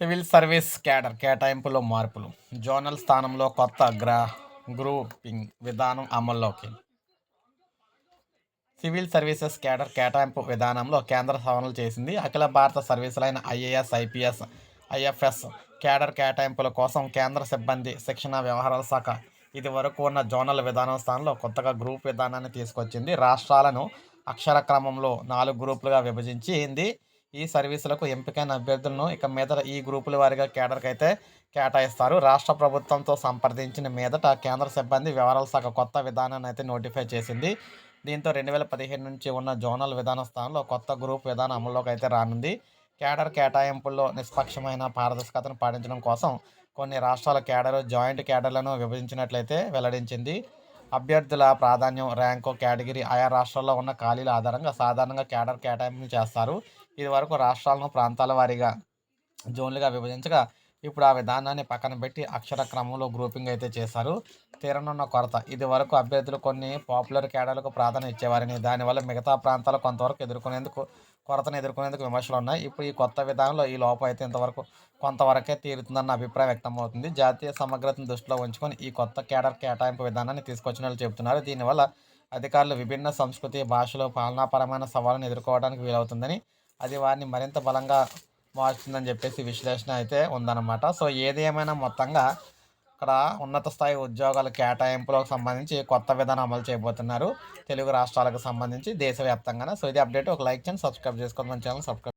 Civil service cadre కేటాయింపులో మార్పులు. Zonal స్థానంలో కొత్త గ్రా గ్రూపింగ్ విధానం అమల్లోకి. సివిల్ సర్వీసెస్ క్యాడర్ కేటాయింపు విధానంలో కేంద్ర సవరణలు చేసింది అఖిల భారత సర్వీసులైన ఐఏఎస్ ఐపీఎస్ ఐఎఫ్ఎస్ క్యాడర్ కేటాయింపుల కోసం కేంద్ర సిబ్బంది శిక్షణ వ్యవహారాల శాఖ ఇది వరకు ఉన్న జోనల్ విధానం స్థానంలో కొత్తగా గ్రూప్ విధానాన్ని తీసుకొచ్చింది. రాష్ట్రాలను అక్షర క్రమంలో నాలుగు గ్రూపులుగా విభజించింది. ఈ సర్వీసులకు ఎంపికైన అభ్యర్థులను ఇక మీదట ఈ గ్రూపుల వారిగా కేడర్కి అయితే కేటాయిస్తారు. రాష్ట్ర ప్రభుత్వంతో సంప్రదించిన మీదట కేంద్ర సిబ్బంది వివరాల శాఖ కొత్త విధానాన్ని అయితే నోటిఫై చేసింది. దీంతో రెండు వేల పదిహేను నుంచి ఉన్న జోనల్ విధాన స్థానంలో కొత్త గ్రూప్ విధానం అమల్లోకి అయితే రానుంది. కేడర్ కేటాయింపుల్లో నిష్పక్షమైన పారదర్శకతను పాటించడం కోసం కొన్ని రాష్ట్రాల కేడర్ జాయింట్ కేడర్లను విభజించినట్లయితే వెల్లడించింది. అభ్యర్థుల ప్రాధాన్యం ర్యాంకు కేటగిరీ ఆయా రాష్ట్రాల్లో ఉన్న ఖాళీల ఆధారంగా సాధారణంగా కేడర్ కేటాయింపులు చేస్తారు. ఇది వరకు రాష్ట్రాలను ప్రాంతాల వారీగా జోన్లుగా విభజించగా ఇప్పుడు ఆ విధానాన్ని పక్కన పెట్టి అక్షర క్రమంలో గ్రూపింగ్ అయితే చేశారు. తీరనున్న కొరత. ఇది వరకు అభ్యర్థులు కొన్ని పాపులర్ కేడర్లకు ప్రాధాన్యత ఇచ్చేవారని దానివల్ల మిగతా ప్రాంతాలు కొంతవరకు ఎదుర్కొనేందుకు కొరతను ఎదుర్కొనేందుకు విమర్శలు ఉన్నాయి. ఇప్పుడు ఈ కొత్త విధానంలో ఈ లోపం అయితే ఇంతవరకు కొంతవరకే తీరుతుందన్న అభిప్రాయం వ్యక్తమవుతుంది. జాతీయ సమగ్రతను దృష్టిలో ఉంచుకొని ఈ కొత్త కేడర్ కేటాయింపు విధానాన్ని తీసుకొచ్చినట్లు చెబుతున్నారు. దీనివల్ల అధికారులు విభిన్న సంస్కృతి భాషలు పాలనాపరమైన సవాళ్ళను ఎదుర్కోవడానికి వీలవుతుందని అది వారిని మరింత బలంగా మారుతుందని చెప్పేసి విశ్లేషణ అయితే ఉందన్నమాట. సో ఏది ఏమైనా మొత్తంగా ఇక్కడ ఉన్నత స్థాయి ఉద్యోగాల కేటాయింపులకు సంబంధించి కొత్త విధానం అమలు చేయబోతున్నారు. తెలుగు రాష్ట్రాలకు సంబంధించి దేశవ్యాప్తంగా సో ఇది అప్డేట్. ఒక లైక్ చేయండి సబ్స్క్రైబ్ చేసుకోండి. మన ఛానల్ సబ్స్క్రైబ్